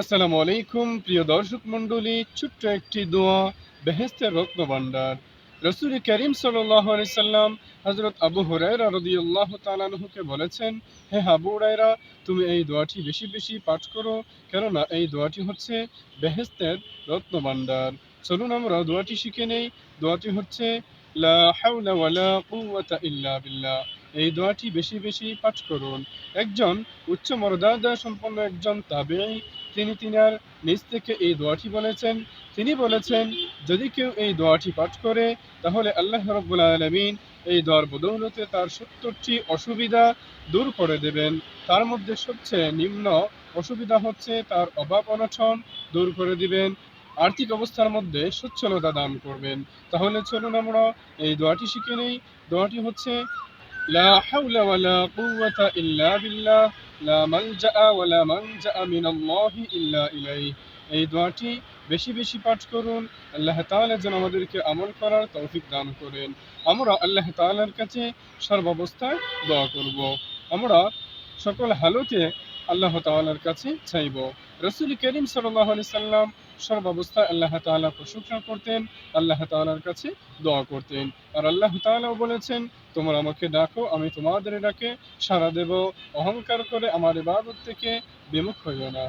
আসসালামু আলাইকুম, প্রিয় দর্শক মণ্ডলী, ছোট্ট একটি দোয়া বেহেস্তের রত্ন ভাণ্ডার রসুল করিম সাল্লাম হজরত আবু হুরায়রা রদিয়াল্লাহ তালানহুকে বলেছেন, হে আবু হুরায়রা, তুমি এই দোয়াটি বেশি বেশি পাঠ করো, কেননা এই দোয়াটি হচ্ছে বেহেস্তের রত্ন ভাণ্ডার চলুন আমরা দোয়াটি শিখে নেই, দোয়াটি হচ্ছে, লা ইল্লা বিল্লাহ। এই দোয়াটি বেশি বেশি পাঠ করুন। একজন উচ্চ মর্যাদা সম্পন্ন একজন তাবেঈ তিনি তিনার নিজ থেকে এই দোয়াটি বলেছেন। তিনি বলেছেন, যদি কেউ এই দোয়াটি পাঠ করে, তাহলে আল্লাহ রব্বুল আলমিন এই দোয়ার বদৌলতে তার সত্তরটি অসুবিধা দূর করে দেবেন। তার মধ্যে সবচেয়ে নিম্ন অসুবিধা হচ্ছে তার অভাব অনশন দূর করে দিবেন। আর্থিক অবস্থার মধ্যে সচ্ছলতা দান করবেন। তাহলে চলুন আমরা এই দোয়াটি শিখে নেই। দোয়াটি হচ্ছে, লা হাওলা ওয়ালা কুওয়াতা ইল্লা বিল্লাহ। লা মালজা ওয়ালা মানজা মিনাল্লাহি ইল্লা ইলাইহি এই দোয়াটি বেশি বেশি পাঠ করুন। আল্লাহ তাআলা যেন আমাদেরকে আমল করার তৌফিক দান করেন। আমরা আল্লাহ তাআলার কাছে সর্বাবস্থায় দোয়া করব। আমরা সকল হালতে আল্লাহ তাআলার কাছে চাইব। রসুল করিম সাল্লি সাল্লাম সর্বাবস্থায় আল্লাহ তাআলা প্রশংসা করতেন, আল্লাহ তাআলার কাছে দোয়া করতেন। আর আল্লাহ তাআলাও বলেছেন, তোমরা আমাকে ডাকো, আমি তোমাদের ডাকে সাড়া দেব। অহংকার করে আমার ইবাদত থেকে বিমুখ হইও না।